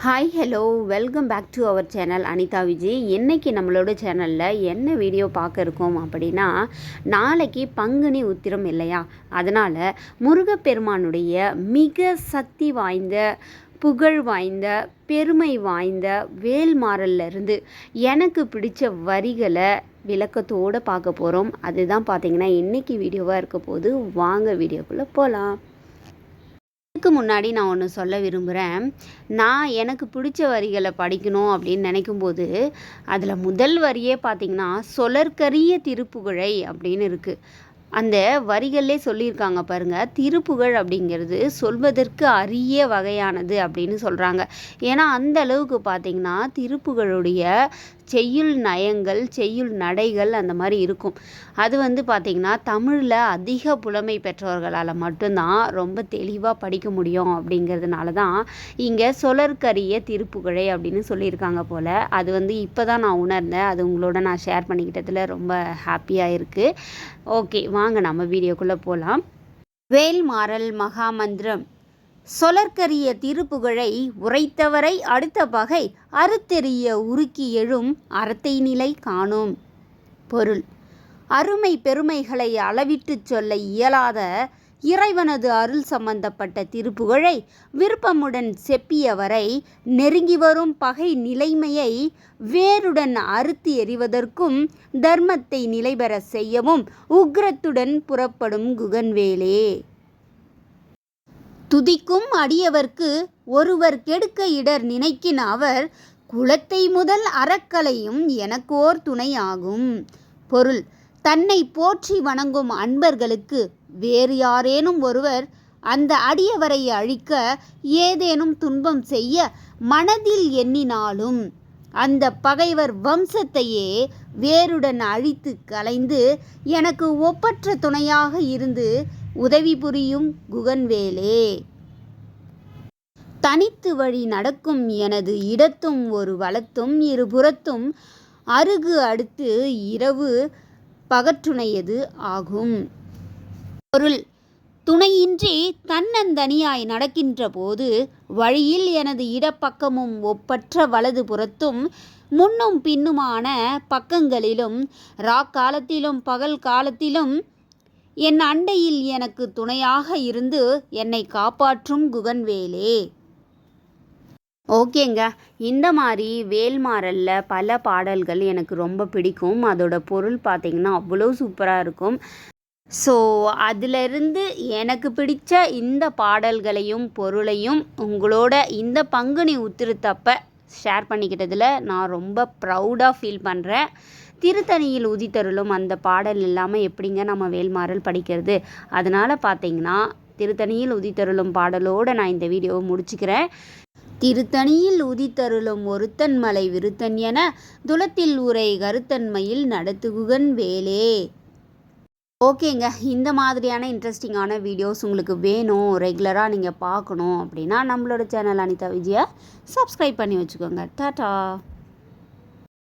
Hi hello welcome back to our channel Anitha Vijay இன்றைக்கி நம்மளோட சேனலில் என்ன வீடியோ பார்க்க இருக்கோம் அப்படின்னா நாளைக்கு பங்குனி உத்திரம் இல்லையா? அதனால் முருகப்பெருமானுடைய மிக சக்தி வாய்ந்த புகழ் வாய்ந்த பெருமை வாய்ந்த வேல்மாறல்ல இருந்து எனக்கு பிடிச்ச வரிகளை விளக்கத்தோடு பார்க்க போகிறோம் அதுதான் பார்த்தீங்கன்னா இன்றைக்கி வீடியோவாக இருக்க போது வாங்க வீடியோக்குள்ளே போகலாம் அதுக்கு முன்னாடி நான் ஒன்று சொல்ல விரும்புகிறேன் நான் எனக்கு பிடிச்ச வரிகளை படிக்கணும் அப்படின்னு நினைக்கும்போது அதில் முதல் வரியே பார்த்திங்கன்னா சொலற்கரிய திருப்புகழை அப்படின்னு இருக்குது அந்த வரிகள்லே சொல்லியிருக்காங்க பாருங்கள் திருப்புகழ் அப்படிங்கிறது சொல்வதற்கு அரிய வகையானது அப்படின்னு சொல்கிறாங்க ஏன்னா அந்த அளவுக்கு பார்த்திங்கன்னா திருப்புகழுடைய செய்யுள் நயங்கள் செய்யுள் நடைகள் அந்த மாதிரி இருக்கும். அது வந்து பார்த்திங்கன்னா தமிழில் அதிக புலமை பெற்றவர்களால் மட்டும்தான் ரொம்ப தெளிவாக படிக்க முடியும் அப்படிங்கிறதுனால தான் இங்கே சொலற்கரிய திருப்புகழை அப்படின்னு சொல்லியிருக்காங்க போல். அது வந்து இப்போ தான் நான் உணர்ந்தேன். அது உங்களோட நான் ஷேர் பண்ணிக்கிட்டதில் ரொம்ப ஹாப்பியாக இருக்குது ஓகே வாங்க நம்ம வீடியோக்குள்ளே போகலாம் வேல்மாறல் மகாமந்திரம். சொலற்கரிய திருப்புகழை உரைத்தவரை அடுத்த பகை அறுத்தெறிய உருக்கி எழும் அறத்தை நிலை காணும். பொருள். அருமை பெருமைகளை அளவிட்டு சொல்ல இயலாத இறைவனது அருள் சம்பந்தப்பட்ட திருப்புகழை விருப்பமுடன் செப்பியவரை நெருங்கி வரும் பகை நிலைமையை வேருடன் அறுத்து எறிவதற்கும் தர்மத்தை நிலைபெற செய்யவும் உக்ரத்துடன் புறப்படும் குகன்வேலே. துதிக்கும் அடியவர்க்கு ஒருவர் கெடுக்க இடர் நினைக்கின் அவர் குலத்தை முதல் அறக்கலையும் எனக்கோர் துணையாகும். பொருள் தன்னை போற்றி வணங்கும் அன்பர்களுக்கு வேறு யாரேனும் ஒருவர் அந்த அடியவரை அழிக்க ஏதேனும் துன்பம் செய்ய மனதில் எண்ணினாலும் அந்த பகைவர் வம்சத்தையே வேருடன் அழித்து கலைந்து எனக்கு ஒப்பற்ற துணையாக இருந்து உதவி புரியும் குகன்வேலே. தனித்து வழி நடக்கும் எனது இடத்தும் ஒரு வளத்தும் இருபுறத்தும் அருகு அடுத்து இரவு பகற்றுணையது ஆகும். பொருள். துணையின்றி தன்னந்தனியாய் நடக்கின்ற போது வழியில் எனது இடப்பக்கமும் ஒப்பற்ற வலது புறத்தும் முன்னும் பின்னுமான பக்கங்களிலும் ராக்காலத்திலும் பகல் காலத்திலும் என் அண்டையில் எனக்கு துணையாக இருந்து என்னை காப்பாற்றும் குகன்வேலே. ஓகேங்க. இந்த மாதிரி வேல்மாறலில் பல பாடல்கள் எனக்கு ரொம்ப பிடிக்கும். அதோட பொருள் பார்த்திங்கன்னா அவ்வளோ சூப்பராக இருக்கும். ஸோ அதிலிருந்து எனக்கு பிடித்த இந்த பாடல்களையும் பொருளையும் உங்களோட இந்த பங்குனி உத்திருத்தப்ப ஷேர் பண்ணிக்கிட்டதில் நான் ரொம்ப ப்ரௌடாக ஃபீல் பண்ணுறேன் திருத்தணியில் உதித்தருளும் அந்த பாடல் இல்லாமல் எப்படிங்க நம்ம வேல்மாறல் படிக்கிறது? அதனால் பார்த்திங்கன்னா திருத்தணியில் உதித்தருளும் பாடலோடு நான் இந்த வீடியோவை முடிச்சுக்கிறேன். திருத்தணியில் உதித்தருளும் ஒருத்தன் மலை விருத்தன் என துளத்தில் உரை கருத்தன்மையில் நடத்துகுகன் வேலே. ஓகேங்க இந்த மாதிரியான இன்ட்ரெஸ்டிங்கான வீடியோஸ் உங்களுக்கு வேணும். ரெகுலராக நீங்கள் பார்க்கணும் அப்படின்னா நம்மளோட சேனல் அனிதா விஜயா சப்ஸ்கிரைப் பண்ணி வச்சுக்கோங்க. டாட்டா.